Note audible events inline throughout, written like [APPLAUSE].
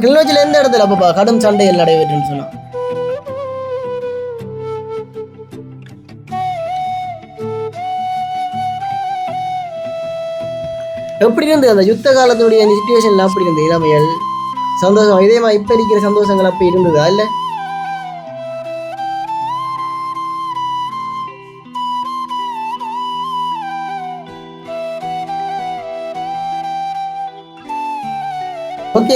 கிளிநொச்சியில் எந்த இடத்துல அப்பப்பா. கடும் சண்டைகள் நடைபெற்றுன்னு சொன்னா. எப்படி இருந்தது அந்த யுத்த காலத்துடைய அந்த சுச்சுவேஷன்ல அப்படி இருந்தது. இளமையல் சந்தோஷம். இதே மாதிரி இப்ப இருக்கிற சந்தோஷங்கள் அப்ப இருந்ததா? இல்லை?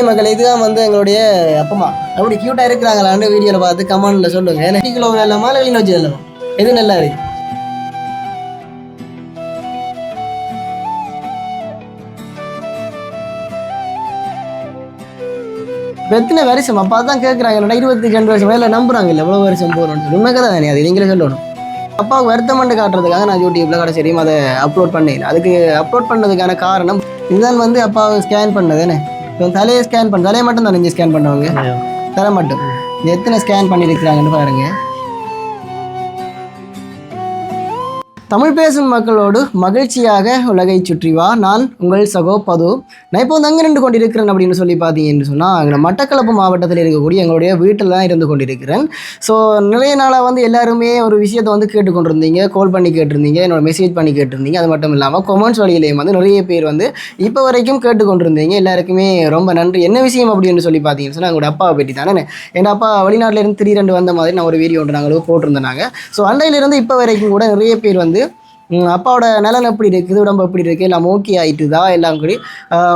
மக்கள் இதுதான் வந்து எங்களுடைய அப்பமா அப்படி கியூட்டா இருக்கிறாங்களான்னு வீடியோல பார்த்து கமெண்ட்ல சொல்லுங்க. ஏன்னா கிலோ நல்லமா இல்லை கிளிநொச்சி நல்லமா எது நல்லா இருக்கு எத்தனை வருஷம். அப்பா தான் கேட்குறாங்க இருபத்தி ரெண்டு வருஷம். வேலை நம்புறாங்க இல்லை எவ்வளோ வருஷம் போகணும்னு சொல்லி. உண்மை தானே அது நீங்களே சொல்லணும். அப்பாவுக்கு வருத்தமண்டு காட்டுறதுக்காக நான் யூடியூப்ல கடைசியும் அதை அப்லோட் பண்ணேன். அதுக்கு அப்லோட் பண்ணதுக்கான காரணம் இதுதான் வந்து அப்பாவை ஸ்கேன் பண்ணதுன்னு இப்போ தலையை ஸ்கேன் பண்ண தலையை மட்டும் தான் நெஞ்சு ஸ்கேன் பண்ணவங்க தலை மட்டும். எத்தனை ஸ்கேன் பண்ணியிருக்கிறாங்கன்னு பாருங்க. தமிழ் பேசும் மக்களோடு மகிழ்ச்சியாக உலகை சுற்றி வா. நான் உங்கள் சகோ பது. நான் இப்போ வந்து அங்கே நின்று கொண்டிருக்கிறேன் அப்படின்னு சொல்லி பார்த்தீங்கன்னு சொன்னால் அங்கே மட்டக்களப்பு மாவட்டத்தில் இருக்கக்கூடிய எங்களுடைய வீட்டில் தான் இருந்து கொண்டிருக்கிறேன். ஸோ நிறைய நாளாக வந்து எல்லாருமே ஒரு விஷயத்தை வந்து கேட்டுக்கொண்டிருந்தீங்க கால் பண்ணி கேட்டிருந்தீங்க என்னோட மெசேஜ் பண்ணி கேட்டிருந்தீங்க. அது மட்டும் இல்லாமல் கொமெண்ட்ஸ் வழியிலையும் வந்து நிறைய பேர் வந்து இப்போ வரைக்கும் கேட்டுக்கொண்டிருந்தீங்க. எல்லாருக்குமே ரொம்ப நன்றி. என்ன விஷயம் அப்படின்னு சொல்லி பார்த்தீங்கன்னு சொன்னால் எங்களோட அப்பாவை பற்றி தானே. என் அப்பா வெளிநாட்டிலேருந்து திடீரெண்டு வந்த மாதிரி நான் ஒரு வீடியோ ஒன்று நாங்கள் போட்டிருந்தாங்க ஸோ அண்டையிலிருந்து இப்போ வரைக்கும் கூட நிறைய பேர் வந்து அப்பாவோட நிலம் எப்படி இருக்குது உடம்பு எப்படி இருக்குது எல்லாம் ஓகே ஆகிட்டுதா எல்லாம் கூடி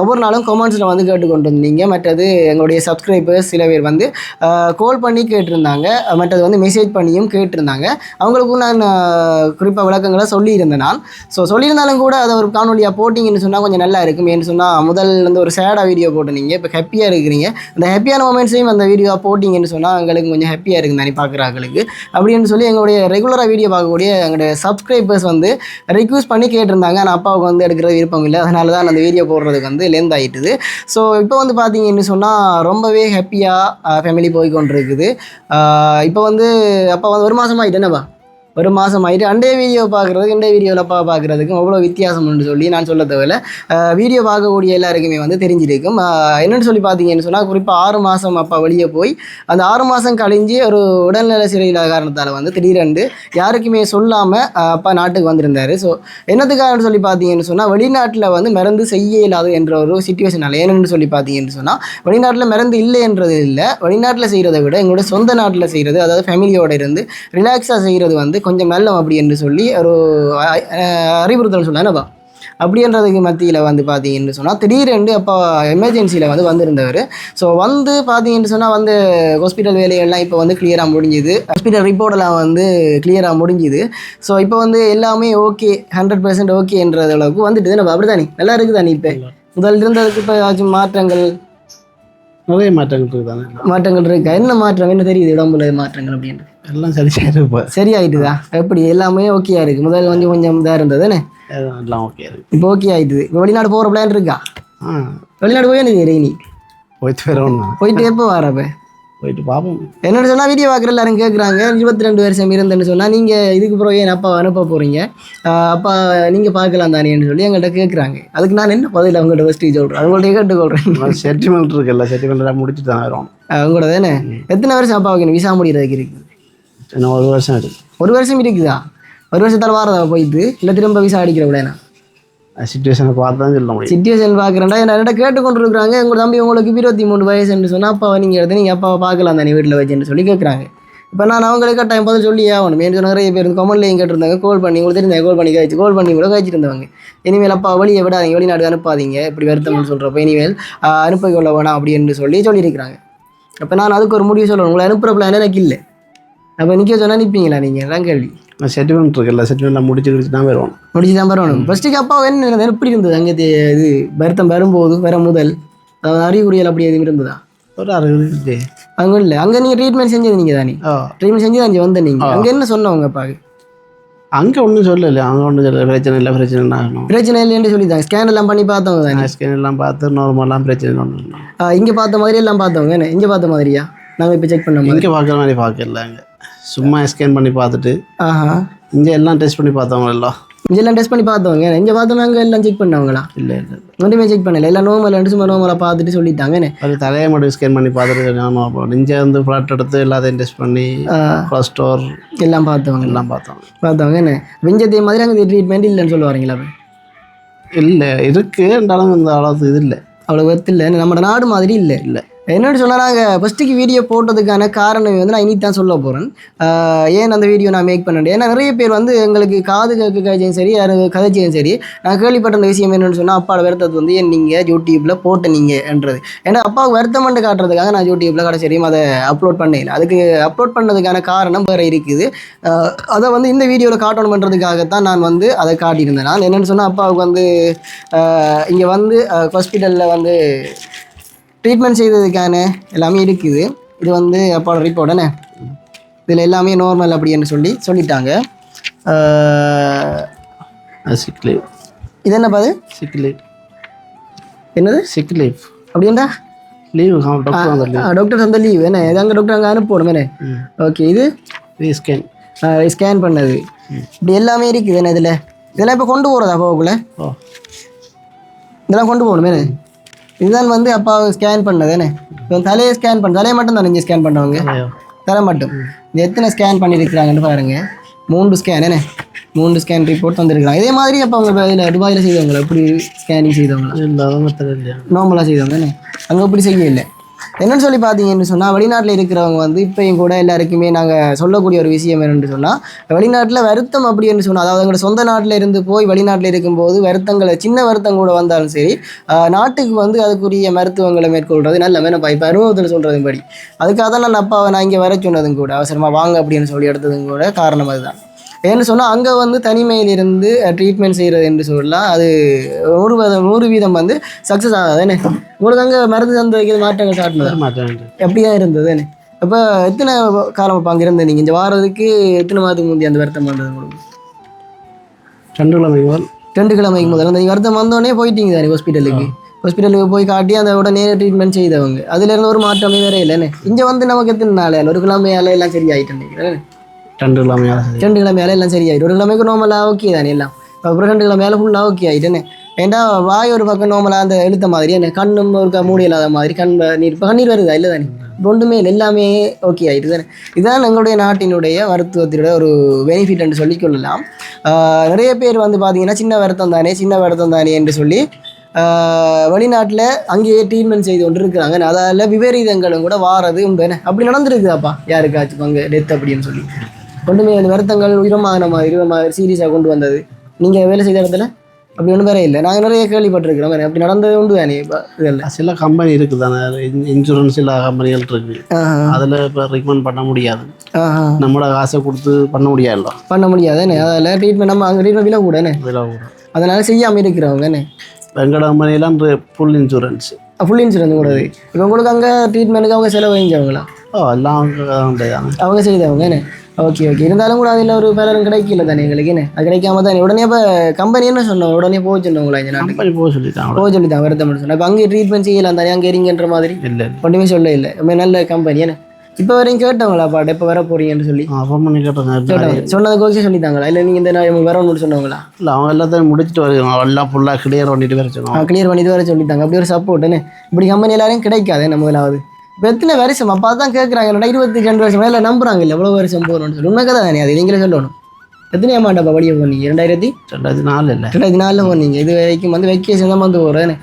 ஒவ்வொரு நாளும் கமெண்ட்ஸில் வந்து கேட்டுக்கொண்டு இருந்தீங்க மற்றது எங்களுடைய சப்ஸ்கிரைபர்ஸ் சில பேர் வந்து கால் பண்ணி கேட்டிருந்தாங்க. மற்றது வந்து மெசேஜ் பண்ணியும் கேட்டிருந்தாங்க. அவங்களுக்கும் நான் குறிப்பாக விளக்கங்களை சொல்லியிருந்தேன் நான் ஸோ சொல்லியிருந்தாலும் கூட அதை ஒரு காணொலியாக போட்டிங்கன்னு சொன்னால் கொஞ்சம் நல்லா இருக்கும். ஏன்னு சொன்னால் முதல் வந்து ஒரு சேடாக வீடியோ போட்டிருந்தீங்க. இப்போ ஹாப்பியாக இருக்கிறீங்க. அந்த ஹாப்பியான மூமெண்ட்ஸையும் அந்த வீடியோவாக போட்டிங்கன்னு சொன்னால் எங்களுக்கு கொஞ்சம் ஹாப்பியாக இருக்கும் தானே பார்க்குறாங்களுக்கு அப்படின்னு சொல்லி எங்களுடைய ரெகுலராக வீடியோ பார்க்கக்கூடிய எங்களுடைய சப்ஸ்கிரைபர்ஸ் வந்து ரிக்வஸ்ட் பண்ணி கேட்டிருந்தாங்க. ஆனால் அப்பாவுக்கு வந்து எடுக்கிற விருப்பம் இல்லை. அதனால தான் அந்த வீடியோ போடுறதுக்கு வந்து லென்த் ஆகிட்டுது ஸோ இப்போ வந்து பார்த்தீங்கன்னு சொன்னால் ரொம்பவே ஹாப்பியாக ஃபேமிலி போய் கொண்டிருக்குது இப்போ வந்து அப்பா வந்து ஒரு மாதமாக ஆகிட்டு என்னப்பா? ஒரு மாதம் ஆகிட்டு அண்டே வீடியோ பார்க்குறதுக்கு இண்டே வீடியோவில் அப்பா பார்க்குறதுக்கும் அவ்வளோ வித்தியாசம்னு சொல்லி நான் சொல்ல தேவையில்ல வீடியோ பார்க்கக்கூடிய எல்லாருக்குமே வந்து தெரிஞ்சிருக்கும். என்னென்னு சொல்லி பார்த்தீங்கன்னு சொன்னால் குறிப்பாக ஆறு மாதம் அப்பா வெளியே போய் அந்த ஆறு மாதம் கழிஞ்சு ஒரு உடல்நல சிறையில் காரணத்தால் வந்து திடீரென்று யாருக்குமே சொல்லாமல் அப்பா நாட்டுக்கு வந்திருந்தார். ஸோ என்னத்துக்காகன்னு சொல்லி பார்த்தீங்கன்னு சொன்னால் வெளிநாட்டில் வந்து மருந்து செய்ய இல்லாது என்ற ஒரு சுச்சுவேஷனால் ஏன்னு சொல்லி பார்த்தீங்கன்னு சொன்னால் வெளிநாட்டில் மருந்து இல்லைன்றது இல்லை. வெளிநாட்டில் செய்கிறத விட எங்களோட சொந்த நாட்டில் செய்கிறது அதாவது ஃபேமிலியோடு இருந்து ரிலாக்ஸாக செய்கிறது வந்து கொஞ்சம் நல்லம் அப்படி என்று சொல்லி ஒரு அறிவுறுத்தல் சொன்னானப்பா அப்படின்றதுக்கு மத்தியில் வந்து பார்த்தீங்கன்னு சொன்னால் திடீரென்று அப்போ எமர்ஜென்சியில் வந்து வந்திருந்தவர். ஸோ வந்து பார்த்தீங்கன்னு சொன்னால் வந்து ஹாஸ்பிட்டல் வேலைகள்லாம் இப்போ வந்து கிளியராக முடிஞ்சுது. ஹாஸ்பிட்டல் ரிப்போர்ட்டெல்லாம் வந்து கிளியராக முடிஞ்சுது. ஸோ இப்போ வந்து எல்லாமே ஓகே ஹண்ட்ரட் பர்சன்ட் ஓகேன்றது அளவுக்கு வந்துட்டு நம்ம அப்படி தானே நல்லா இருக்குது தானே இப்போ முதல்ல இருந்ததுக்கு இப்போ ஏதாச்சும் மாற்றங்கள்? நிறைய மாற்றங்கள் இருக்குதானே மாற்றங்கள் இருக்கா? என்ன மாற்றம்? என்ன தெரியுது உடம்புல மாற்றங்கள் அப்படின்ட்டு எல்லாம் சரி சரி இப்போ சரியாயிட்டுதா? எப்படி? எல்லாமே ஓகே இருக்கு. முதல்ல கொஞ்சம் கொஞ்சம் இதாக இருந்தது எல்லாம் ஓகே இருக்கு. இப்போ ஓகே ஆயிட்டுது. இப்போ வெளிநாடு போகிற பிளான் இருக்கா? வெளிநாடு போய் எனக்கு நீ போயிட்டு வரணும் போயிட்டு எப்போ வரப்ப போயிட்டு பார்ப்போம் என்னோட சொன்னால் வீடியோ பார்க்குற எல்லாரும் கேட்குறாங்க இருபத்தி ரெண்டு வருஷம் இருந்துன்னு சொன்னால் நீங்கள் இதுக்கு பிறகு ஏன் அப்பா அனுப்ப போகிறீங்க அப்பா நீங்கள் பார்க்கலாம் தானேன்னு சொல்லி எங்கள்கிட்ட கேட்குறாங்க அதுக்கு நான் என்ன பதில் அவங்கள்ட்ட ஃபஸ்ட்டு சொல்கிறேன் அவங்கள்ட்ட கேட்டுக்கொள்கிறேன் செட்டில்மெண்ட் இருக்குல்ல செட்டில்மெண்ட் முடிச்சுட்டு தான் வரும் அவங்களோட தானே? எத்தனை வருஷம் அப்பாவுக்கு விசா முடிகிறதுக்கு இருக்குது ஒரு வருஷம் இருக்கு. ஒரு வருஷம் இருக்குதா? ஒரு வருஷத்தால் வாரதா போயிட்டு? இல்லை திரும்ப விசா அடிக்கிற விடனா சுச்சுவேஷனை பார்த்து தான் சொல்ல முடியும். சுச்சுவேஷன் பார்க்குறேன்டா. என்னடா கேட்டுக்கொண்டு இருக்கிறாங்க உங்கள் தம்பி உங்களுக்கு இருபத்தி மூணு வயசுன்னு சொன்னால் அப்பாவை நீங்கள் எடுத்து நீங்கள் அப்பாவை பார்க்கலாம் தானே வீட்டில் வச்சுன்னு சொல்லி கேட்குறாங்க இப்போ நான் அவங்களுக்கு டைம் பதில் சொல்லி ஆகணும். ஏன்னு சொன்ன நிறைய பேர் கமெண்ட்லையும் கேட்டிருந்தாங்க. கால் பண்ணி உங்களுக்கு தெரிஞ்ச கால் பண்ணி காய்ச்சி கால் பண்ணி கூட கழிச்சிருந்தவங்க இனிமேல் அப்பா வழியை விடாதீங்க. வெளிநாடு அனுப்பாதீங்க. இப்படி வருத்தம்னு சொல்கிறப்ப இனிமேல் அனுப்ப கொள்ள வேணாம் அப்படின்னு சொல்லி சொல்லியிருக்கிறாங்க. அப்போ நான் அதுக்கு ஒரு முடிவு சொல்லணும். உங்களை அனுப்புகிற பிளான் எனக்கு இல்லை. அப்போ நிற்க சொன்னால் நிற்பீங்களா நீங்கள் எல்லாம் கேள்வி. செட்டில்மெண்ட் இருக்குல்ல செட்டில்மெண்ட் முடிச்சு கிடிச்சு தான் வருவோம் முடிச்சு தான் வரணும் ஃபர்ஸ்ட்டுக்கு அப்பா என்ன? எப்படி இருந்தது? அங்கே இது வருத்தம் வரும்போது வர முதல் அதாவது அறிகுறிகள் அப்படி எதுவும் இருந்ததா? ஒரு அறுபது அங்கே இல்லை. அங்கே நீங்கள் ட்ரீட்மெண்ட் செஞ்சது நீங்கள் தானே? ட்ரீட்மெண்ட் செஞ்சு தான் இங்கே வந்த நீங்கள் அங்கே என்ன சொன்னவங்க அப்பாவுக்கு? அங்கே ஒன்றும் சொல்லலை. அங்கே ஒன்றும் சொல்லலை. பிரச்சனை இல்லை. பிரச்சனை ஆகணும் பிரச்சனை இல்லைன்னு சொல்லிட்டாங்க. ஸ்கேன் எல்லாம் பண்ணி பார்த்தவங்க தானே? ஸ்கேன் எல்லாம் பார்த்து நார்மலாக பிரச்சனை ஒன்றும் இங்கே பார்த்த மாதிரி எல்லாம் பார்த்தவங்க என்ன? இங்கே பார்த்த மாதிரியா? நாங்கள் இப்போ செக் பண்ண இங்கே பார்க்குற மாதிரி பார்க்கல அங்கே. சும்மா ஸ்கேன் பண்ணி பார்த்துட்டு ஆஹா. இங்கே எல்லாம் டெஸ்ட் பண்ணி பார்த்தவங்க எல்லாம் இங்கெல்லாம் டெஸ்ட் பண்ணி பார்த்தவங்க? இங்கே பார்த்தவங்க எல்லாம் செக் பண்ணவங்களா? இல்லை இல்லை ஒன்றுமே செக் பண்ணல. எல்லாம் நோமல் ரெண்டு சும்மா நோமலாக பார்த்துட்டு சொல்லிட்டாங்கன்னு அது தலையை மட்டும் ஸ்கேன் பண்ணி பார்த்துட்டு நெஞ்சை வந்து ஃப்ளாட் எடுத்து எல்லாத்தையும் டெஸ்ட் பண்ணி கொலஸ்ட்ரால் எல்லாம் பார்த்தவங்க. எல்லாம் பார்த்தோம் பார்த்தவங்க என்ன? வெஞ்சத்தை மாதிரி அங்கே ட்ரீட்மெண்ட் இல்லைன்னு சொல்லுவாங்களா அப்ப? இல்லை இருக்கு. இருந்தாலும் இந்த அளவுக்கு இது இல்லை. அவ்வளோ ஒர்த்து இல்லை. நம்ம நாடு மாதிரி இல்லை. இல்லை. என்னென்னு சொன்னால் நாங்கள் ஃபஸ்ட்டுக்கு வீடியோ போட்டதுக்கான காரணம் வந்து நான் இனி தான் சொல்ல போகிறேன் ஏன் அந்த வீடியோ நான் மேக் பண்ணேன்? ஏன்னா நிறைய பேர் வந்து எங்களுக்கு காது கேட்க கதைச்சும் சரி கதைச்சியும் சரி நான் கேள்விப்பட்ட அந்த விஷயம் என்னென்னு சொன்னால் அப்பாவோட வருத்தத்தை வந்து ஏன் நீங்கள் யூடியூப்பில் போட்ட நீங்கன்றது ஏன்னா அப்பாவுக்கு வருத்தம் காட்டுறதுக்காக நான் யூடியூப்பில் கடைசியும் அதை அப்லோட் பண்ணேன் அதுக்கு அப்லோட் பண்ணதுக்கான காரணம் வேறு இருக்குது. அதை வந்து இந்த வீடியோவில் காட்டணும் பண்ணுறதுக்காகத்தான் நான் வந்து அதை காட்டியிருந்தேன். நான் என்னென்னு சொன்னால் அப்பாவுக்கு வந்து இங்கே வந்து ஹாஸ்பிட்டலில் வந்து ட்ரீட்மெண்ட் செய்ததுக்கான எல்லாமே இருக்குது. இது வந்து அப்பாவோட ரிப்போர்ட் தானே? இதில் எல்லாமே நார்மல் அப்படின்னு சொல்லி சொல்லிட்டாங்க. ஆஹ் சிக் லீவ் இது என்ன பாது சிக் லீவ் என்னது? சிக் லீவ் அப்படின்டா லீவ் டாக்டர் அந்த லீவ் என்ன அங்கே டாக்டர் அங்கே அனுப்பணும் என்ன ஓகே இது? ஸ்கேன் ஸ்கேன் பண்ணது. இப்படி எல்லாமே இருக்குது என்ன இதில்? இதெல்லாம் இப்போ கொண்டு போகிறதா அப்பாவுக்குள்ளே ஓ. இதெல்லாம் கொண்டு போகணுமே இதுதான் வந்து அப்பா ஸ்கேன் பண்ணது என்ன? இப்போ தலையை ஸ்கேன் பண்ண தலையை மட்டும் தான் நீங்கள் ஸ்கேன் பண்ணவங்க தர மட்டும். இது எத்தனை ஸ்கேன் பண்ணியிருக்கிறாங்கன்னு பாருங்க. மூன்று ஸ்கேன் என்ன? மூன்று ஸ்கேன் ரிப்போர்ட் வந்திருக்காங்க இதே மாதிரி அப்போ அவங்க இதில் துபாயில் செய்தவங்களா? எப்படி ஸ்கேனிங் செய்தவங்களா? நார்மலாக செய்தவங்க என்ன? அங்கே அப்படி செய்ய இல்லை. என்னன்னு சொல்லி பார்த்தீங்கன்னு சொன்னால் வெளிநாட்டில் இருக்கிறவங்க வந்து இப்போயும் கூட எல்லாருக்குமே நாங்கள் சொல்லக்கூடிய ஒரு விஷயம் என்னென்னு சொன்னால் வெளிநாட்டில் வருத்தம் அப்படின்னு சொன்னால் அதாவது எங்களோட சொந்த நாட்டில் இருந்து போய் வெளிநாட்டில் இருக்கும்போது வருத்தங்களை சின்ன வருத்தம் கூட வந்தாலும் சரி நாட்டுக்கு வந்து அதுக்குரிய மருத்துவங்களை மேற்கொள்றது நல்ல வேணும் இப்போ அனுபவத்தில் சொல்கிறதும் படி. அதுக்காக தான் நான் அப்பாவை நான் இங்கே வர சொன்னதும் கூட அவசரமாக வாங்க அப்படின்னு சொல்லி எடுத்ததும் கூட காரணம் அதுதான். ஏன்னு சொன்னால் அங்கே வந்து தனிமையில் இருந்து ட்ரீட்மெண்ட் செய்கிறது என்று சொல்லலாம். அது நூறு வீதம் நூறு வீதம் வந்து சக்ஸஸ் ஆகாதுன்னு உங்களுக்கு அங்கே மருந்து தந்து வைக்கிறது மாற்றங்கள் காட்டினது வர மாட்டேன் எப்படி தான் இருந்தது என்ன? அப்போ எத்தனை காலம் அப்போ அங்கே இருந்த நீங்கள் இங்கே வாரதுக்கு எத்தனை மாதத்துக்கு முந்தைய அந்த வருத்தம் வந்தது உங்களுக்கு? ரெண்டு கிழமை முதல் ரெண்டு கிழமைக்கு முதல்ல அந்த வருத்தம் வந்தோடனே போயிட்டீங்க தானே ஹாஸ்பிட்டலுக்கு ஹாஸ்பிட்டலுக்கு போய் காட்டி அந்த உடனே ட்ரீட்மெண்ட் செய்தவங்க. அதுலேருந்து ஒரு மாற்றமே வேற இல்லைன்னு இங்கே வந்து நமக்கு எத்தனை நாள்? ஒரு கிழமையால எல்லாம் சரியாயிட்டு நினைக்கிறேன் ரெண்டு கிழமை ரெண்டு கிழமையால எல்லாம் சரியாயிடும் ஒரு கிழமைக்கு நார்மலாக ஓகே தானே எல்லாம் அப்புறம் ரெண்டு கிழமையால ஃபுல்லாக ஓகே ஆகிட்டேன்னு ஏன்டா வாய் ஒரு பக்கம் நார்மலாக அந்த எழுத்த மாதிரி என்ன கண்ணும் ஒரு க- மூடி இல்லாத மாதிரி கண் நீர் கண்ணீர் வருதா இல்லை தானே ஒன்றுமே இல்லை எல்லாமே ஓகே ஆகிட்டு தானே இதுதான் எங்களுடைய நாட்டினுடைய மருத்துவத்தினுடைய ஒரு பெனிஃபிட் என்று சொல்லி கொள்ளலாம் நிறைய பேர் வந்து பார்த்தீங்கன்னா சின்ன வருத்தம் தானே சின்ன வருத்தம் தானே என்று சொல்லி வெளிநாட்டில் அங்கேயே ட்ரீட்மெண்ட் செய்து கொண்டு இருக்கிறாங்க அதால் விபரீதங்களும் கூட வாரது உண்டு அப்படி நடந்துருக்குதாப்பா யாருக்காச்சும் அங்கே டெத் அப்படின்னு சொல்லி ஒன்றுமே அந்த வருத்தங்கள் உயரமான மாதிரி மாதிரி சீரியஸாக கொண்டு வந்தது. நீங்கள் வேலை செய்த இடத்துல அப்படி ஒன்றும் வேற இல்லை. நாங்கள் நிறைய கேள்விப்பட்டிருக்கிறோம். அப்படி நடந்தது உண்டு தானே? இதெல்லாம் சில கம்பெனி இருக்குது தானே? இன்சூரன்ஸ் சில கம்பெனிகள் இருக்கு. அதில் இப்போ ரெக்கமெண்ட் பண்ண முடியாது. நம்மளோட காசை கொடுத்து பண்ண முடியாதுல்ல. பண்ண முடியாது அதில் ட்ரீட்மெண்ட் நம்ம அங்கே ட்ரீட்மெண்ட் விலை கூட என்ன அதில் கூட. அதனால செய்யாமல் இருக்கிறவங்க என்ன எங்கட கம்பெனிலாம் ஃபுல் இன்சூரன்ஸ் ஃபுல் இன்சூரன்ஸ் கூடாது இப்போ உங்களுக்கு அங்கே ட்ரீட்மெண்ட்டுக்கு அவங்க செலவு செஞ்சவங்களா ஓ எல்லாம் அவங்க தானே அவங்க செய்தவங்க என்ன? ஓகே ஓகே இருந்தாலும் கூட அதில் ஒரு பலரும் கிடைக்கல தானே எங்களுக்கு என்ன? அது கிடைக்காம தானே. உடனே இப்போ கம்பெனி என்ன சொன்னோம்? உடனே போக சொன்னவங்களா இந்த கம்பெனி போக சொல்லிட்டாங்க. போக சொல்லி தான் வருத்தம் சொன்னேன் இப்போ அங்கே ட்ரீட்மெண்ட் செய்யலாம் தானே அங்கே இருங்கன்ற மாதிரி? இல்லை ஒன்றுமே சொல்ல இல்லை. ரொம்ப நல்ல கம்பெனி என்ன? இப்போ வரையும் கேட்டவங்களா பாட்டு எப்போ வர போறீங்கன்னு சொல்லி? ஃபோன் பண்ணி கேட்டாங்க? சொன்னதுக்கு ஓகே சொல்லிட்டாங்களா? இல்லை நீங்கள் இந்த நாள் வரணும்னு சொன்னவங்களா? இல்லை அவங்க எல்லாத்தையும் முடிச்சுட்டு வருவாங்க எல்லாம் ஃபுல்லாக கிளியர் பண்ணிட்டு வர சொன்னாங்க. கிளியர் பண்ணி வர சொல்லிட்டாங்க. அப்படி ஒரு சப்போர்ட்டுன்னு இப்படி கம்பெனி எல்லாரும் கிடைக்காது நம்ம முதலாவது இப்போ எத்தனை வருஷம் அப்போ தான் கேட்குறாங்க என்னடா இருபத்தி ரெண்டு வருஷம் மேலே நம்புறாங்க இல்லை எவ்வளோ வருஷம் போகணும்னு சொல்லி. உண்மை கதை தானே அது நீங்களே சொல்லணும். எத்தனை அமௌண்ட்டப்பா படிக்க போனீங்க ரெண்டாயிரத்தி ரெண்டாயிரத்தி நாலு இல்லை. ரெண்டாயிரத்தி நாலில் போனீங்க இது வரைக்கும் வந்து வெக்கேஷன் தான் வந்து போகிறேன்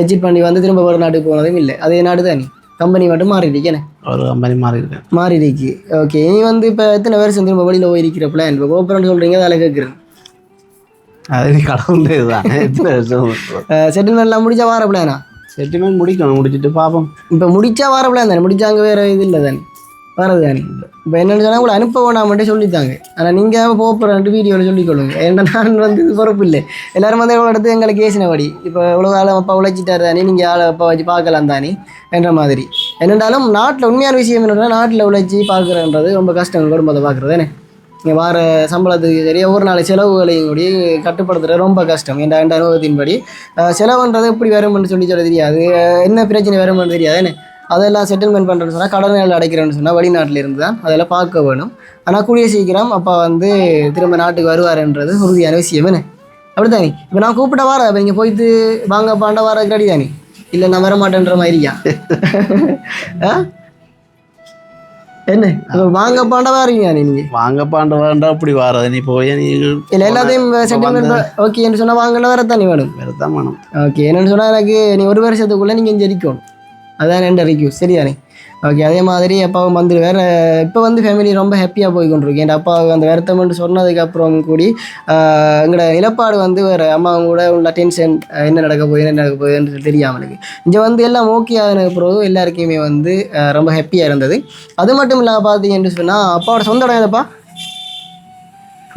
எக்ஸிட் பண்ணி வந்து திரும்ப ஒரு நாட்டுக்கு போனதும் இல்லை. அதே நாடு தானே. கம்பெனி மட்டும் மாறிடுக்கேனே ஒரு கம்பெனி மாறி இருக்கேன் மாறிடுச்சு. ஓகே நீ வந்து இப்போ எத்தனை வருஷம் திரும்ப வெளியில் போயிருக்கிற பிளான் இப்போ கோபுரம்னு சொல்கிறீங்க அதில் கேட்குறேன் அது கடவுள் இதுதான். எத்தனை வருஷம்? செட்டில்மெண்ட்லாம் முடிச்சா வார பிளானா செட்டில்மெண்ட் முடிக்கணும் முடிச்சுட்டு பார்ப்போம் இப்போ முடிச்சா வர பிளான் தானே முடிச்சாங்க வேறு இது இல்லை தானே வரது தானே இப்போ என்னென்னு சொன்னால் கூட அனுப்ப வேணாமட்டே சொல்லித்தாங்க ஆனால் நீங்கள் போகிறன்ட்டு வீடியோவில் சொல்லிக்கொள்ளுங்க ஏன்னா நான் வந்து பொறுப்பு இல்லை எல்லாரும் வந்து எவ்வளோ இடத்து எங்களுக்கு ஏசினபடி இப்போ இவ்வளோ காலம் அப்பா உழைச்சிட்டாரு தானே நீங்கள் ஆளை அப்பா வச்சு பார்க்கலாம் தானே என்ற மாதிரி என்னென்றாலும் நாட்டில் உண்மையான விஷயம் என்னென்னா நாட்டில் உழைச்சி பார்க்குறன்றது ரொம்ப கஷ்டம் குடும்பத்தை பார்க்குறது தானே வார சம்பளத்துக்கு சரி ஒவ்வொரு நாள் செலவுகளையும் கூடி கட்டுப்படுத்துகிற ரொம்ப கஷ்டம். என்ற என்ற அனுபவத்தின்படி செலவுன்றது எப்படி வரும்னு சொல்லி சொல்ல தெரியாது. என்ன பிரச்சனை வரும்னு தெரியாது. என்ன? அதெல்லாம் செட்டில்மெண்ட் பண்ணுறேன்னு சொன்னால் கடன்கள் அடைக்கிறேன்னு சொன்னால் வெளிநாட்டில் இருந்து தான் அதெல்லாம் பார்க்க வேணும். ஆனால் கூடிய சீக்கிரம் அப்பா வந்து திரும்ப நாட்டுக்கு வருவாருன்றது உறுதியான விஷயம். என்ன? அப்படித்தானே? இப்போ நான் கூப்பிட்ட வார? இப்போ நீங்கள் போயிட்டு வாங்க பாண்ட வார ரெடி தானே? இல்லை நான் வர மாட்டேன்ற மாதிரியா ஆ? என்ன? வாங்க பாண்ட வாரீங்க நீங்கள் வாங்க பாண்ட வேண்டாம் அப்படி வாரது நீ போய் நீ இல்லை எல்லாத்தையும் செட்டில்மெண்ட் ஓகே என்று சொன்னால் வாங்கினா வர தானே வேணும் வேறு வேணும் ஓகே என்னென்னு சொன்னால் எனக்கு நீ ஒரு வருஷத்துக்குள்ளே நீங்கள் இங்கே இருக்கணும் அதான் என் ரிக்யூ சரிதானே ஓகே அதே மாதிரி அப்பாவும் வந்து வேறு இப்போ வந்து ஃபேமிலி ரொம்ப ஹாப்பியாக போய் கொண்டிருக்கு என் அப்பாவுக்கு அந்த வருத்தம்னு சொன்னதுக்கப்புறம் கூடி எங்களோட நிலப்பாடு வந்து வேறு அம்மாவும் கூட உள்ள டென்ஷன் என்ன நடக்க போகுது என்ன நடக்க போகுதுன்னு தெரியாமல் எனக்கு இங்கே வந்து எல்லாம் ஓகே ஆகின பிறகு எல்லாருக்குமே வந்து ரொம்ப ஹாப்பியாக இருந்தது. அது மட்டும் இல்லாமல் பார்த்தீங்கன்னு சொன்னால் அப்பாவோட சொந்த இடம் எதப்பா?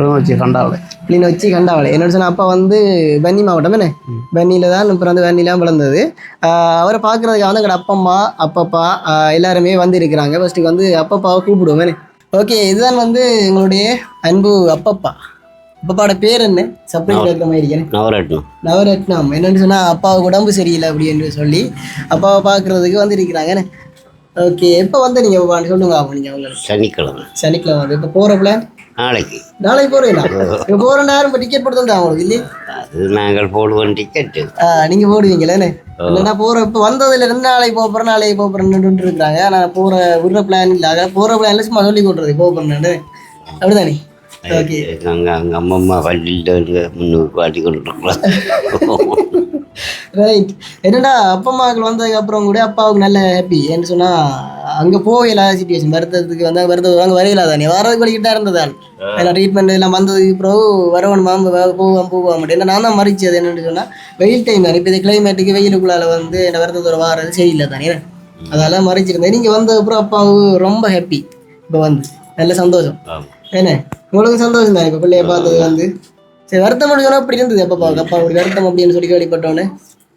வச்சு கண்டாவில் கிளிநொச்சி கண்டாவளை. என்னோட சொன்ன அப்பா வந்து பன்னி மாவட்டம் என்ன பன்னியில் தான் பிறந்து பன்னிலாம் பிறந்தது ஆஹ் அவரை பார்க்குறதுக்காக வந்து எங்களோட அப்பம்மா அப்பப்பா எல்லாருமே வந்து இருக்கிறாங்க ஃபஸ்ட்டுக்கு வந்து அப்பப்பாவை கூப்பிடுவோம் ஓகே இதுதான் வந்து எங்களுடைய அன்பு அப்பப்பா. அப்பப்பாவோட பேர் என்ன? சப்ரேட் இருக்கிற மாதிரி நவரட்னம் நவரத்னம். என்னன்னு சொன்னால் அப்பாவுக்கு உடம்பு சரியில்லை அப்படின்னு சொல்லி அப்பாவை பார்க்குறதுக்கு வந்து இருக்கிறாங்க ஓகே எப்போ வந்து நீங்கள் சொல்லுங்க ஆகும் நீங்கள் அவங்களுக்கு சனிக்கிழமை. சனிக்கிழமை. வந்து இப்போ போகிற பிளான் நாளைக்கு. நாளைக்கு போகிறீங்களா இப்போ போகிற நேரம் டிக்கெட் போட்டு தான் அவங்களுக்கு இல்லையே? அது நாங்கள் போடுவோம் டிக்கெட்டு ஆ, நீங்க போடுவீங்களே இல்லைன்னா போற இப்ப வந்ததுல ரெண்டு நாளைக்கு போறேன் நாளைக்கு போறேன்னு இருக்காங்க நான் போற விடுற பிளான் இல்ல. அதான் போற பிளான்ல சும்மா சொல்லி கொடுறது போறேன்னு அப்படிதானே? ஓகே அங்கே அங்கே அம்மம்மா பள்ளியில் முன்னூறு பாட்டி கொண்டுருக்குறோம் [LAUGHS] ரைட் என்னடா அப்பா அம்மாக்கள் வந்ததுக்கு அப்புறம் கூட அப்பாவுக்கு நல்ல ஹாப்பி ஏன்னு சொன்னா அங்க போகல சுச்சுவேஷன் வருத்தத்துக்கு வந்தா வருத்தம் அங்க வரையில தானே. வரதுக்கு வழிக்கிட்டா இருந்ததான் எல்லாம் ட்ரீட்மெண்ட் எல்லாம் வந்ததுக்கு பிறகு வரவன் மாம்பு போவான் போவான் மட்டும் என்ன நான் தான் மறிச்சது என்னன்னு சொன்னா வெயில் டைம் தான். இப்போ இந்த கிளைமேட்டுக்கு வெயிலுக்குள்ளால வந்து என்ன வருத்தத்தோட வாரது சரியில்லை தானே. அதெல்லாம் மறைச்சிருந்தேன். நீங்க வந்ததுக்கு அப்புறம் அப்பாவு ரொம்ப ஹாப்பி இப்போ வந்து நல்ல சந்தோஷம். என்ன? உங்களுக்கு சந்தோஷம் தான்? இப்போ பிள்ளைய பார்த்தது வந்து? சரி வருத்தம் முடிஞ்சோன்னா அப்படி இருந்தது. அப்பா அப்பா அப்படி வருத்தம் அப்படின்னு சொல்லி கேள்விப்பட்டோன்னே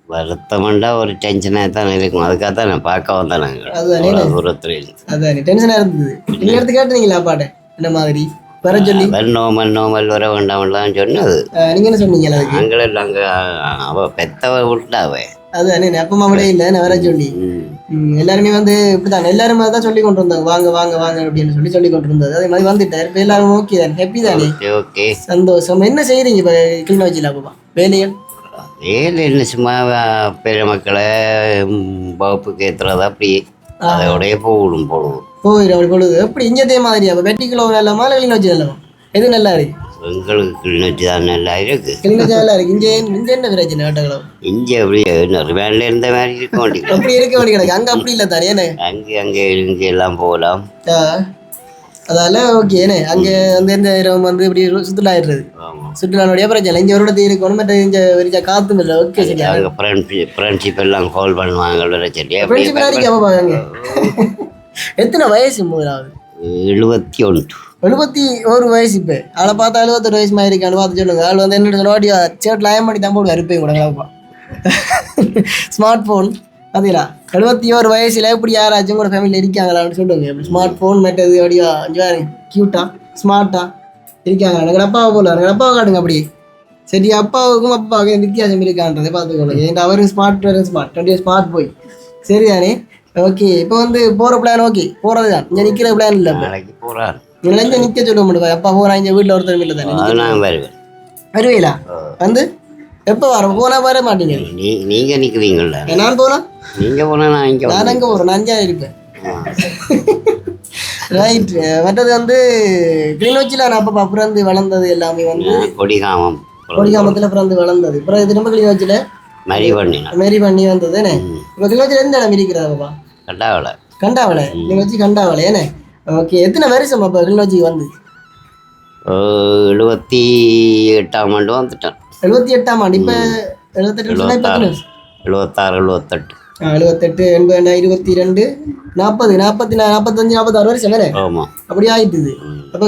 வருத்தமண்டா ஒரு டென்ஷனாக தான் இருக்கும். அதுக்காக தான் நான் பார்க்க வந்தேன் நாங்கள் தூரத்தில் இருந்து. அதான் டென்ஷனாக இருந்தது. நீங்கள் எடுத்து கேட்டீங்களா அப்பாட்ட? இந்த மாதிரி? வர சொல்லி. நோமல் நோமல் வர வேண்டாம்லாம் சொன்னது. அஹ், நீங்க என்ன சொன்னீங்க நாங்கள் அங்கே அவ பெத்தவ விட்டாவே அதுதானே அப்பா அம்மா விட இல்லை நான் வர சொல்லி. எல்லாருமே வந்து இப்படிதான் எல்லாருமே தான் சொல்லி கொண்டு வந்தாங்க வாங்க வாங்க வாங்க அப்படின்னு சொல்லி சொல்லி கொண்டு இருந்தது அதே மாதிரி வந்துட்டார். இப்போ எல்லாரும் ஓகே தானே? ஹாப்பி தானே? சந்தோஷம். என்ன செய்றீங்க இப்போ கிளிநொச்சியில் வச்சுல அப்பா வேலைகள்? வேலை என்ன சும்மா அஹ், பெரிய மக்களை ம், வகுப்புக்கு ஏற்றுறது அப்படி. அதோடய போகணும் போடுவோம் போயிடும் அப்படி பொழுது. எப்படி? இஞ்சதே மாதிரி அப்போ வெட்டிக்குள்ள நல்லமா இல்லை கிளிநொச்சி நல்லமா எது நல்லா இருக்கு? எங்களுக்கு கிளிநொச்சி தான் நல்லா இருக்கு. கிளிநொச்சி நல்லா இருக்கு. இங்கே இங்கே என்ன பிரச்சனை வேட்டக்குளம் இங்கே அப்படி வேலையில் இருந்த மாதிரி இருக்க வேண்டியது அப்படி இருக்க வேண்டிய கிடக்கு. அங்கே அப்படி இல்லை தானே என்ன? அங்கே அங்கே இங்கே எல்லாம் போகலாம். அதால ஓகே என்ன? அங்கே வந்து எந்த நேரம் வந்து இப்படி சுற்றுலா ஆயிடுறது. ஆமாம் சுற்றுலானுடைய பிரச்சனை இங்கே ஒரு இடத்துல இருக்கணும். மற்ற இங்கே விரிச்சா காத்தும் இல்லை. ஓகே சரியா? அங்கே ஃப்ரெண்ட்ஷிப் எல்லாம் கால் பண்ணுவாங்க சொல்லி ஃப்ரெண்ட்ஷிப் எத்தனை வயசு முதலாவது? எழுபத்தி ஒன்று. எழுபத்தி ஒரு வயசு இப்போ. அதை பார்த்தா எழுபத்தொரு வயசு மாதிரி இருக்கான்னு பார்த்து சொல்லுங்க. ஆள் வந்து என்ன சொல்லுவாடி சேட்டில் அயம் பண்ணி தான் போடுவார் இருப்பேன் கூட கலப்பா ஸ்மார்ட் ஃபோன் பார்த்தீங்களா எழுபத்தி ஒரு வயசில் இப்படி யாராச்சும் கூட ஃபேமிலியில் இருக்காங்களான்னு சொல்லுங்க. இப்படி ஸ்மார்ட் ஃபோன் மெட்டது அப்படியா? அஞ்சு க்யூட்டா ஸ்மார்ட்டா இருக்காங்க எனக்கு அப்பாவை போல எனக்கு அப்பாவை காட்டுங்க அப்படி. சரி அப்பாவுக்கும் அப்பாவுக்கும் வித்தியாசம் இருக்கான்றதை பார்த்துக்கோங்க. என் அவரும் ஸ்மார்ட் வேறு ஸ்மார்ட் டுவெண்ட்டி ஸ்மார்ட் போய் சரிதானே? ஓகே இப்போ வந்து போகிற பிளான் ஓகே போகிறது தான் இங்கே நிற்கிற பிளான் இல்லை போகிறாரு இங்கே நிற்க சொல்ல மாட்டேன் அப்பா போகிறா இங்கே வீட்டில் ஒருத்தர் இல்லை தானே நான் வருவேன் வருவீங்களா வந்து எப்போ வர போனா வர மாட்டீங்க நீ நீங்கள் நிற்கிறீங்கள நான் போனா நீங்கள் போனால் நான் இங்கே நான் அங்கே போகிறேன் நான் அஞ்சா இருப்பேன் ரைட் மற்றது வந்து கிளிநொச்சியில் நான் அப்போ பிறந்து வளர்ந்தது எல்லாமே வந்து கொடிகாமம் கொடிகாமத்தில் பிறந்து வளர்ந்தது அப்புறம் திரும்ப கிளிநொச்சியில் மரி பண்ணினான் மாரி பண்ணி வந்தது என்ன இப்போ கிளிநொச்சியில் எந்த இடம் இருக்கிறாங்கப்பா கட்டாவலை கண்டாவளை கிளிநொச்சி கண்டாவளை என்ன ஓகே எத்தனை வருஷம் அப்போ கிளிநொச்சிக்கு வந்து எழுபத்தி எட்டாம் ஆண்டு வந்துட்டேன். எழுபத்தி எட்டாம் ஆண்டு இப்போ எழுபத்தெட்டு? எழுபத்தாறு எழுபத்தெட்டு எழுபத்தெட்டு எண்பது இருபத்தி ரெண்டு நாற்பது நாற்பத்தி நாற்பத்தஞ்சு நாற்பத்தாறு வருஷம் வேற ஆமாம் அப்படி ஆயிட்டுது. அப்போ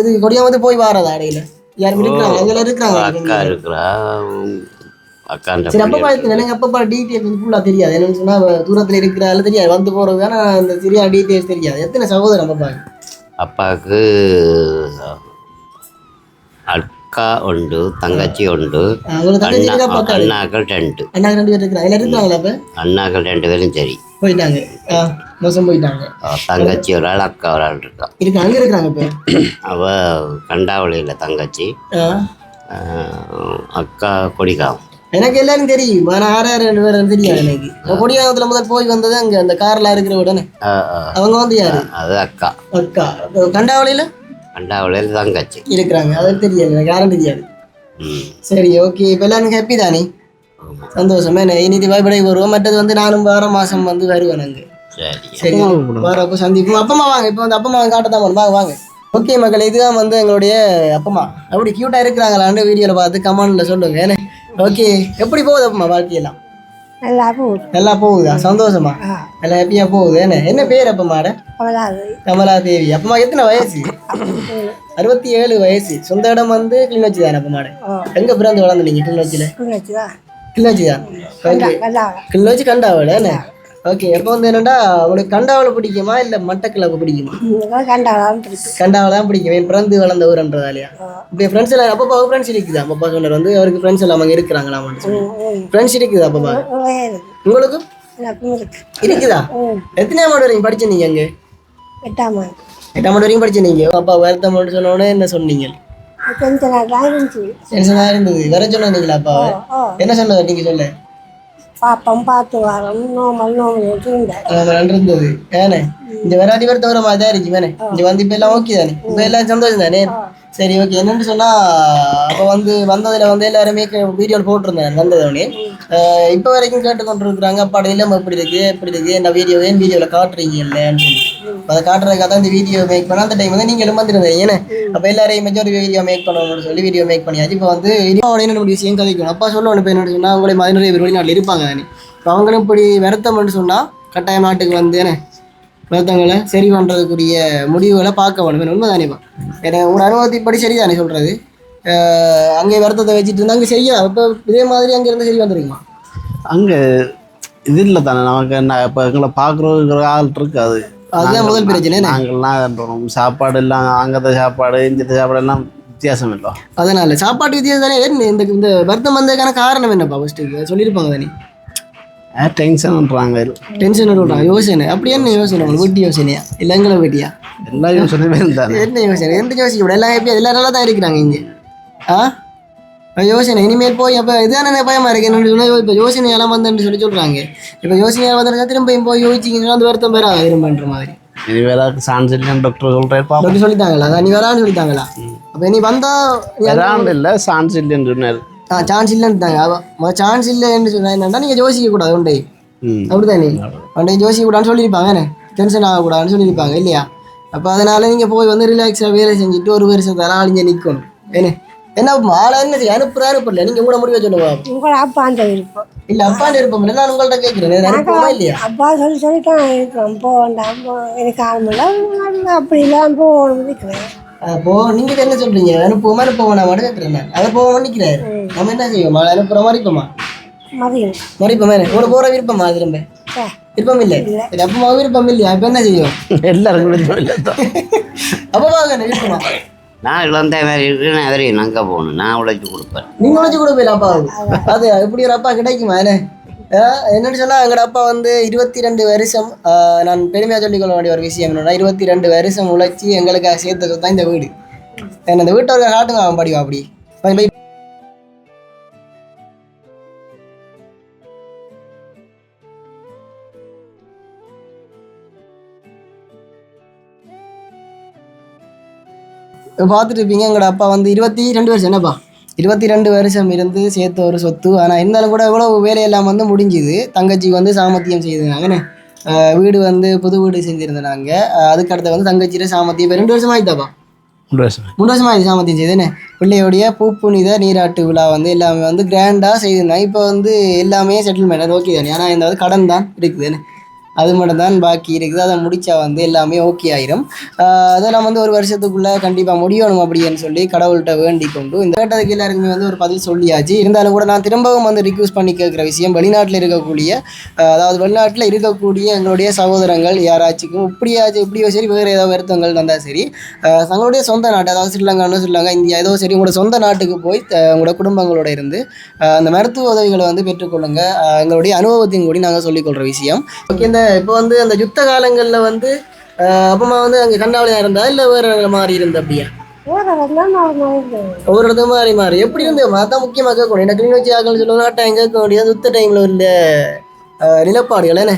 இது கொடியாமத்து போய் வாரதா இடையில யாரும் இருக்கிறாங்க? அங்கே இருக்கிறாங்க? அக்கா இருக்கிறா உம், அக்கான்ற சரி அப்பா பிள்ளை பாத்து எனக்கு அப்பப்பா டீட்டெயில்ஸ் ஃபுல்லாக தெரியாது. என்னன்னு சொன்னா அவ தூரத்துல இருக்கிறாள் தெரியாது. வந்து போறது ஆனா அந்த சரியா டீட்டெயில்ஸ் தெரியாது. எத்தனை சகோதரன் அப்பப்பா அப்பாவுக்கு அக்கா உண்டு தங்கச்சி உண்டு. அண்ணாக்கள் ரெண்டு. அண்ணா ரெண்டு பேர் இருக்கிறாங்களா அப்ப? அண்ணாக்கள் ரெண்டு பேரும் சரி. போயிட்டாங்க. மோசம் போயிட்டாங்க. தங்கச்சி ஒரு ஆள் அக்கா ஒரு ஆள் இருக்கா. இருக்கு அங்க இருக்கிறாங்க இப்ப? அவ கண்டாவளியில் தங்கச்சி. அக்கா கொடிகாம் எனக்கு எல்லாரும் தெரியும். ஆனால் யார் யார் ரெண்டு பேரும் தெரியாது எனக்கு. நான் முதல் போய் வந்தது அங்கே அந்த காரில் இருக்கிற உடனே அவங்க வந்து யாரு? அது அக்கா. அக்கா. கண்டாவளியில்? அண்டாவளையில் தங்கச்சி. இருக்கிறாங்க. அது தெரியாது. எனக்கு யாரும் தெரியாது. சரி ஓகே. இப்போ எல்லாரும் ஹாப்பி தானே. சந்தோஷம் என்ன? இனி பயப்படை வருவோம். மற்றது வந்து நானும் வார மாதம் வந்து வருவேன் அங்கே. சரி. சரி. வரப்போ சந்திப்போம். அப்பமா வாங்க. இப்போ வந்து அப்பமா காட்டத்தான் போகணும். வாங்க வாங்க. ஓகே மக்கள். இதுதான் வந்து எங்களுடைய அப்பமா அப்படி க்யூட்டாக இருக்கிறாங்களான்னு வீடியோவில் பார்த்து கமெண்டில் சொல்லுங்க. ஏன்னா ஓகே எப்படி போகுது அப்பமா வாழ்க்கையெல்லாம்? நல்லா போகுது. நல்லா போகுதா? சந்தோஷமா? நல்லா ஹாப்பியாக போகுது. என்ன என்ன பேர் அப்பமாட கமலா தேவி அப்பமா எத்தனை வயசு? அறுபத்தி ஏழு வயசு. சொந்த இடம் வந்து கிளிநொச்சி தானே அப்பமாட எங்கே பிறந்து வளர்ந்து நீங்கள் கிளிநொச்சியில்? கிளிநொச்சி தான். ஓகே நல்லா கிளிநொச்சி கண்டாவல என்ன? ஓகே எப்போ வந்து என்னடா உங்களுக்கு கண்டாவளை பிடிக்குமா இல்லை மட்டக்கிழப்பு பிடிக்குமா? கண்டாலாம் பிடிக்கும். கண்டாவை தான் பிடிக்கும். என் பிறந்து வளர்ந்த ஊரன்றதாலையா இப்போ ஃப்ரெண்ட்ஸ் எல்லாம் அப்பப்பா ஃப்ரெண்ட்ஸ் இருக்குது? அப்பப்பா சொன்னார் வந்து அவருக்கு ஃப்ரெண்ட்ஸ் எல்லாம் அங்கே இருக்கிறாங்களாமான்னு சொல்லி. ஃப்ரெண்ட்ஸ் இருக்குது அப்பப்பா உங்களுக்கும் இருக்குதா? எத்தனை ஆண்டு வரைக்கும் படிச்ச நீங்க அங்கே? எட்டாம் எட்டாம் ஆண்டு வரைக்கும் படிச்ச நீங்க? அப்பா வருத்தம் சொன்ன உடனே என்ன சொன்னீங்க? டென்ஷனாக இருந்தது? வர சொன்னீங்களா அப்பா? என்ன சொன்னது நீங்க சொல்ல? பாப்பம் பார்த்து வரோம் நோமல் நோமல் இருந்தேன் இந்த வெராட்டி பேர் தவிர மாதிரி தான் இருக்கு வேணே இங்க வந்து இப்ப எல்லாம் ஓகே தானே? இப்ப எல்லாம் சந்தோஷம் தானே? சரி ஓகே என்னன்னு சொன்னா அப்ப வந்து வந்ததுல வந்து எல்லாருமே வீடியோவில் போட்டிருந்தேன் வந்ததோடனே இப்போ வரைக்கும் கேட்டுக்கொண்டு இருக்கிறாங்க அப்பாட இல்லாம எப்படி இருக்கு எப்படி இருக்கு இந்த வீடியோ ஏன் வீடியோவில் காட்டுறீங்க இல்லைன்னு சொல்லி அதை காட்டுறதுக்காக தான் இந்த வீடியோ மேக் பண்ண அந்த டைம் வந்து நீங்களும் வந்துருந்தீங்க ஏன்னா அப்போ எல்லாரையும் மெஜாரிட்டி வீடியோ மேக் பண்ணணும்னு சொல்லி வீடியோ மேக் பண்ணியாச்சு. இப்போ வந்து இன்னும் என்ன நம்ம விஷயம் கதைக்கணும் அப்பா சொல்லணும் இப்போ என்ன சொன்னா அவங்களே மாதிரி நிறைய பேர் வெளிநாட்டில் இருப்பாங்க தானே? இப்போ அவங்களும் இப்படி வருத்தம்னு சொன்னா கட்டாயம் நாட்டுக்கு வந்து ஒருத்தவங்களை சரி பண்ணுறதுக்குரிய முடிவுகளை பார்க்க வேணுமே. உண்மை தானேம்மா ஏன்னா உங்களோட அனுபவத்தைப்படி சரி தானே சொல்கிறது அங்கே வருத்தத்தை வச்சுட்டு இருந்தால் அங்கே சரியா? இப்போ இதே மாதிரி அங்கே இருந்து சரி வந்துருக்குமா? அங்கே இது இல்லை தானே நமக்கு என்ன இப்போ எங்களை பார்க்குறோங்கிற ஆள் இருக்காது. அதுதான் முதல் பிரச்சனை நாங்கள்லாம் சாப்பாடு எல்லாம் அங்கத்த சாப்பாடு இந்த சாப்பாடு எல்லாம் வித்தியாசம் இல்லை. அதனால சாப்பாட்டு வித்தியாசம் தானே? இந்த இந்த வருத்தம் வந்ததுக்கான காரணம் என்னப்பா ஃபஸ்ட்டு சொல்லியிருப்பாங்க தானே. டென்ஷன்ன்றாங்க டென்ஷன் விடுறாங்க யோசனை. அப்படி என்ன யோசனை? உங்களுக்கு வீட்டு யோசனையா? இல்லை எங்களை வீட்டியா எல்லா யோசனையுமே தானே என்ன யோசனை? எந்த யோசிக்க கூட எல்லாம் ஹாப்பியாக எல்லாம் நல்லா தான் இருக்கிறாங்க இங்கே. ஆ? யோசனை. இனிமேல் போய் அப்போ இதான எனக்கு பயமா இருக்கு? என்னன்னு சொன்னா இப்போ யோசனையெல்லாம் வந்துன்னு சொல்லி சொல்கிறாங்க இப்போ யோசனையாக வந்து திரும்பியும் போய் யோசிச்சிங்கன்னா அந்த வருத்தம் பெறா திரும்பன்ற மாதிரி. இனி வேற சான்ஸ் இல்லைன்னு டாக்டர் சொல்கிறேன் அப்படி சொல்லிட்டாங்களா? நீ வரான்னு சொல்லிட்டாங்களா? அப்போ நீ வந்தா வராண்டு இல்லை சான்ஸ் இல்லைன்னு சொன்னார். சான்ஸ் இல்லைன்ட்டாங்க அவள் சான்ஸ் இல்லைன்னு சொன்னா என்னன்னா நீங்கள் யோசிக்க கூடாது உண்டை ம் அப்படிதானே உண்டை யோசிக்க கூடாதுன்னு சொல்லியிருப்பாங்க டென்ஷன் ஆகக்கூடாதுன்னு சொல்லியிருப்பாங்க இல்லையா அப்போ அதனால நீங்கள் போய் வந்து ரிலாக்ஸாக வேலை செஞ்சுட்டு ஒரு வருஷத்தால ஆளிஞ்ச நிற்கணும் என்ன என்ன ஆளை என்ன செய்ய அனுப்புற அனுப்பல நீங்கள் கூட முடிவை சொல்லுவா உங்களோட அப்பா அந்த விருப்பம் இல்ல அப்பா இருப்போம் நான் உங்கள்ட்ட கேட்கிறேன் அனுப்புமா இல்லையா அப்பா சொல்லி சொல்லிட்டு நான் இருக்கிறோம் போக வேண்டாம் எனக்கு ஆரம்பில்ல அப்படி இல்லாமல் போகணும்னு இருக்கிறேன் அப்போ நீங்க என்ன சொல்றீங்க? அனுப்புவோமா அனுப்ப வேணாமா கேட்கிறேன் நான். அவர் போக நிற்கிறாரு நம்ம என்ன செய்வோம்? அவளை இருப்போமா? மதியம். மறிப்போமா ஒரு போற விருப்பமா திரும்ப விருப்பம் இல்லை. சரி அப்பமா விருப்பம் இல்லையா? இப்ப என்ன செய்யும் [LAUGHS] எல்லாருக்கும் விருப்பம் இல்லை [LAUGHS] அப்பா வாங்க விருப்பமா? நான் இழந்த மாதிரி இருக்கு நான் அவரே அங்கே போகணும். நான் உழைச்சி கொடுப்பேன். நீங்க உழைச்சு கூட போயில அப்பாவுக்கு அது எப்படி ஒரு அப்பா கிடைக்குமா என்ன? என்னன்னு சொன்னா எங்கட அப்பா வந்து இருபத்தி ரெண்டு வருஷம் ஆஹ் நான் பெருமையா சொல்லிக்கொள்ள வேண்டிய ஒரு விஷயம் என்னன்னா இருபத்தி ரெண்டு வருஷம் உழைச்சி எங்களுக்காக சேர்த்தது தான் இந்த வீடு. என்ன இந்த வீட்டை ஒரு காட்டுங்க அவன் படிவா அப்படி போய். பார்த்துட்டு இருப்பீங்க எங்களோட அப்பா வந்து இருபத்தி ரெண்டு வருஷம் என்னப்பா? இருபத்தி ரெண்டு வருஷம் இருந்து சேர்த்த ஒரு சொத்து. ஆனால் இருந்தாலும் கூட எவ்வளோ வேலையெல்லாம் வந்து முடிஞ்சுது. தங்கச்சிக்கு வந்து சாமர்த்தியம் செய்திருந்தாங்கன்னு ஆஹ் வீடு வந்து புது வீடு செஞ்சுருந்தாங்க அதுக்கு அடுத்து வந்து தங்கச்சியில சாமர்த்தியம். இப்போ ரெண்டு வருஷம் ஆயிட்டாப்பா மூணு வருஷம். ஆயிடுச்சு சாமர்த்தியம் செய்துன்னு பிள்ளையோடைய பூப்புனித நீராட்டு விழா வந்து எல்லாமே வந்து கிராண்டாக செய்திருந்தாங்க இப்போ வந்து எல்லாமே செட்டில்மெண்ட் ஓகே தானே? ஆனால் இந்த வந்து கடன் தான் இருக்குதுன்னு அது மட்டும் தான் பாக்கி இருக்குது. அதை முடித்தா வந்து எல்லாமே ஓகே ஆயிரும். அதை அதெல்லாம் வந்து ஒரு வருஷத்துக்குள்ளே கண்டிப்பாக முடியணும் அப்படின்னு சொல்லி கடவுள்கிட்ட வேண்டி கொண்டு இந்த கேட்டதுக்கு எல்லாருக்குமே வந்து ஒரு பதில் சொல்லியாச்சு. இருந்தாலும் கூட நான் திரும்பவும் வந்து ரிக்வஸ்ட் பண்ணி கேட்குற விஷயம் வெளிநாட்டில் இருக்கக்கூடிய அதாவது வெளிநாட்டில் இருக்கக்கூடிய எங்களுடைய சகோதரங்கள் யாராச்சுக்கும் இப்படியாச்சும் இப்படியோ சரி வேறு ஏதோ வருத்தங்கள் வந்தால் சரி தங்களுடைய சொந்த நாட்டு அதாவது ஸ்ரீலங்கான்னு சொல்லுவாங்க இந்தியா ஏதோ சரி உங்களோட சொந்த நாட்டுக்கு போய் உங்களோட குடும்பங்களோட இருந்து அந்த மருத்துவ உதவிகளை வந்து பெற்றுக்கொள்ளுங்க. எங்களுடைய அனுபவத்தையும் கூடி நாங்கள் சொல்லிக்கொள்கிற விஷயம். ஓகே இந்த இப்போ வந்து அந்த யுத்த காலங்களில் வந்து அப்பமா வந்து அங்கே கண்டாவளியாக இருந்தா இல்லை வேறு மாதிரி இருந்தா அப்படியா? ஒவ்வொரு இடத்துல மாறி மாறி எப்படி இருந்து அதான் முக்கியமாக கேட்கணும். எனக்கு கிளிநொச்சி ஆகணும்னு சொல்லுவோம் டைம் கேட்க முடியாது யுத்த டைமில் உள்ள நிலப்பாடுகள் என்ன?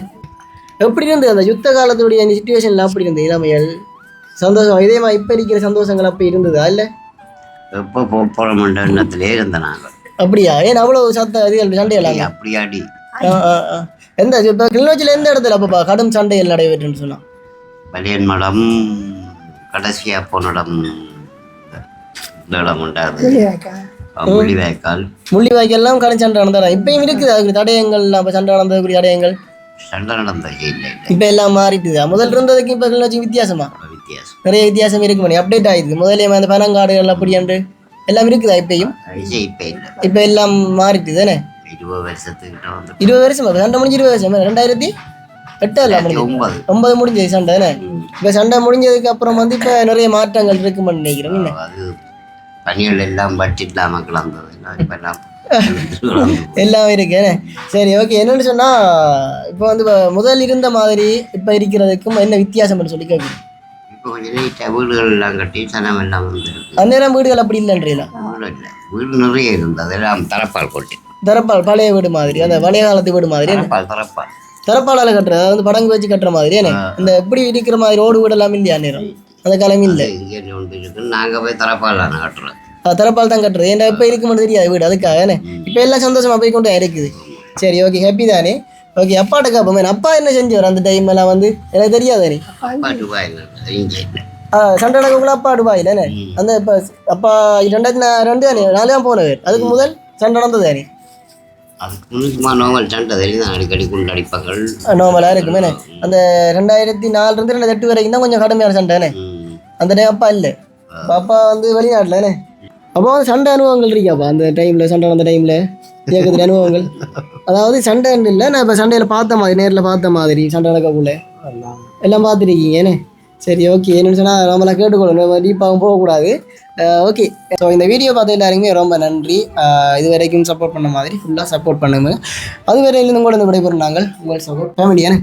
எப்படி இருந்து அந்த யுத்த காலத்துடைய சுச்சுவேஷனில் அப்படி இருந்து இளமைகள் சந்தோஷம் இதே மாதிரி இப்போ இருக்கிற சந்தோஷங்கள் அப்போ இருந்ததா இல்லை? எப்போ போகிறோம்ன்ற எண்ணத்திலே இருந்த நாங்கள் அப்படியா? ஏன் அவ்வளோ சத்த இது சண்டைகள் அப்படியாடி. ஆ, ஆ, ஆ. எந்த இப்போ கிளிநொச்சியில் எந்த இடத்துல அப்பப்பா கடும் சண்டைகள் நடைபெற்றுன்னு சொன்னா? பலியன் மடம் கடைசியாக போன இடம் இந்த இடம் உண்டாது முள்ளிவாய்க்கால். முள்ளிவாய்க்கெல்லாம் கடும் சண்டை நடந்தா இப்பயும் இருக்குது அதுக்கு தடயங்கள் அப்போ சண்டை நடந்ததுக்குரிய தடயங்கள்? சண்டை நடந்த இல்லை இல்லை. இப்போ எல்லாம் மாறிட்டுதா? முதல் இருந்ததுக்கு இப்போ கிளிநொச்சி வித்தியாசமா? வித்தியாசம். நிறைய வித்தியாசம் இருக்கு மணி. அப்டேட் ஆயிருக்கு. முதல்ல அந்த பனங்காடுகள் அப்படி என்று? எல்லாம் இருக்குதா இப்பயும்? இப்போ எல்லாம் மாறிட்டு தானே இருபது வருஷத்துக்கிட்ட வந்து இருபது வருஷம் சண்டை முடிஞ்சு இருபது வருஷம் ரெண்டாயிரத்தி எட்டு இல்லை முடிஞ்சு ஒன்பது முடிஞ்சது சண்டை தானே இப்போ சண்டை முடிஞ்சதுக்கு அப்புறம் வந்து இப்போ நிறைய மாற்றங்கள் இருக்குமென்னு நினைக்கிறேன்? அது பணிகள் எல்லாம் பட்ஜெட்லாம கிளந்தது இப்போ எல்லாம் இருக்கு? சரி ஓகே என்னன்னு சொன்னா இப்போ வந்து முதல் இருந்த மாதிரி இப்போ இருக்கிறதுக்கும் என்ன வித்தியாசம்னு சொல்லி கேட்குறேன் இப்போ கொஞ்சம் நீட்டாக வீடுகள் எல்லாம் கட்டி சனம் எல்லாம் வந்துருக்கு அந்நேரம் வீடுகள் அப்படி இல்லைன்றீங்களா வீடு இல்லை வீடு நிறைய இருந்தது எல்லாம் தரப்பால் கொட்டி தரப்பால் பழைய வீடு மாதிரி அந்த பழைய காலத்து வீடு மாதிரி தரப்பாலால கட்டுறது அதாவது படங்கு வச்சு கட்டுற மாதிரி இந்த எப்படி இருக்கிற மாதிரி ரோடு வீடு எல்லாம் இல்லையா நேரம் அந்த காலம் இல்லை. நாங்கள் போய் தரப்பால் கட்டுறோம் தரப்பால் தான் கட்டுறது. ஏன்டா இப்போ இருக்குமென்னு தெரியாது வீடு அதுக்காக இப்போ எல்லாம் சந்தோஷமா போய் கொண்டு இருக்குது சரி ஓகே ஹாப்பி தானே? ஓகே அப்பாட்ட காப்போமே. அப்பா என்ன செஞ்சவர் அந்த டைம் எல்லாம் வந்து? எனக்கு தெரியாது நீ சண்டை நடக்கக்குள்ள அப்பா என்ன? அந்த இப்போ அப்பா ரெண்டாயிரத்தி ரெண்டு தானே நாலு தான் போனவர். அதுக்கு முதல் சண்டை நடந்தது தானே அதுக்கு சும்மா நோவல் சண்டை தெரியும் அடிக்கடி குண்டு அடிப்பார்கள். நார்மலாக இருக்குமே என்ன? அந்த ரெண்டாயிரத்தி நாலுலேருந்து ரெண்டாயிரத்தி எட்டு வரைக்கும் தான் கொஞ்சம் கடுமையான சண்டை என்ன ம். அந்த டைம் அப்பா இல்லை. அப்ப வந்து வெளிநாட்டில் என்ன அப்போ வந்து சண்டை அனுபவங்கள் இருக்காப்பா அந்த டைமில் சண்டை நடந்த டைமில் இயக்கத்தில் அனுபவங்கள். அதாவது சண்டை இல்லை நான் இப்போ சண்டையில் பார்த்த மாதிரி நேரில் பார்த்த மாதிரி சண்டை நடக்கக்குள்ள. எல்லாம் பார்த்துருக்கீங்க சரி ஓகே என்னன்னு சொன்னால் நம்மளை கேட்டுக்கொள்ளணும் டீப்பாகவும் போகக்கூடாது. ஓகே ஸோ இந்த வீடியோ பார்த்த எல்லாருக்குமே ரொம்ப நன்றி. இது வரைக்கும் சப்போர்ட் பண்ண மாதிரி ஃபுல்லாக சப்போர்ட் பண்ணுங்க. அது வரையிலிருந்து கூட இந்த விடைபெறும் நாங்கள். உங்கள் சப்போர்ட் ஃபேமிலியானே